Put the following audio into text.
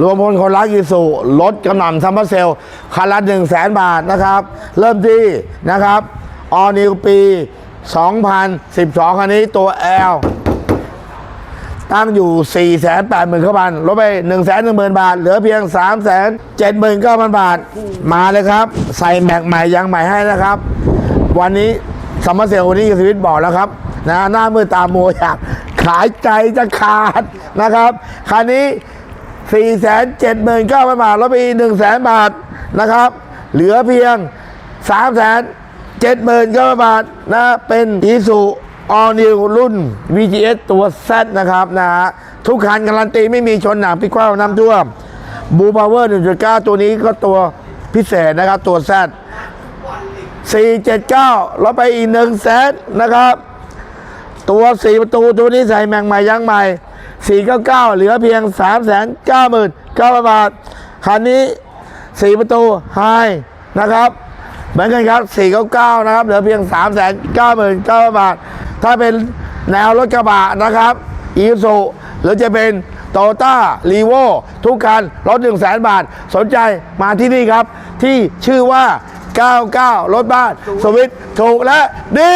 รวมพลคนรักอีสุลดกำหน่ำซัมเมอร์เซลคันละ1 0 0 0 0แบาทนะครับ เริ่มที่นะครับออนิวปี 2012 คันนี้ตัว L ตั้งอยู่ 4 8 0 0 0 0เข้าพันลดไป 1 1 0 0 0 0 บาท เหลือเพียง 3 7 9 0 0 0 บาท มาเลยครับ ใส่แม็กใหม่ยางใหม่ให้นะครับ วันนี้ซัมเมอร์เซลวันนี้สวิตบอกแล้วครับนะหน้ามือตามัวอยากขายใจจะขาดนะครับคันนี้ 4 7 9 0 0 0 บาทลดไปอีก1 0 0 0 0 บาทนะครับ เหลือเพียง 3 7 9 0 0 0 บาทนะเป็นอีสุ All New รุ่น VGS ตัว Z นะครับนะฮะทุกคันการันตีไม่มีชนหนักพิกว้าวน้ำท่วมบูพาวเวอร์1.9 ตัวนี้ก็ตัวพิเศษนะครับ ตัว Z 479ลดไปอีก1 0 0 0 0แสนนะครับ ตัว 4 ประตูตัวนี้ใส่แมงใหม่ยางใหม่ 499 เหลือเพียง 3 9 9 0 0 0 บาท คันนี้ 4 ประตูไฮนะครับ เหมือนกันครับ 499 นะครับ เหลือเพียง 3 9 9 0 0 0 บาท ถ้าเป็นแนวรถกระบะนะครับอีซูหรือจะเป็นโตต้ารีโวทุกคันรถ1 0 0 0 0 0 บาท สนใจมาที่นี่ครับ ที่ชื่อว่า 99 รถบ้าน สวิตถูกและดี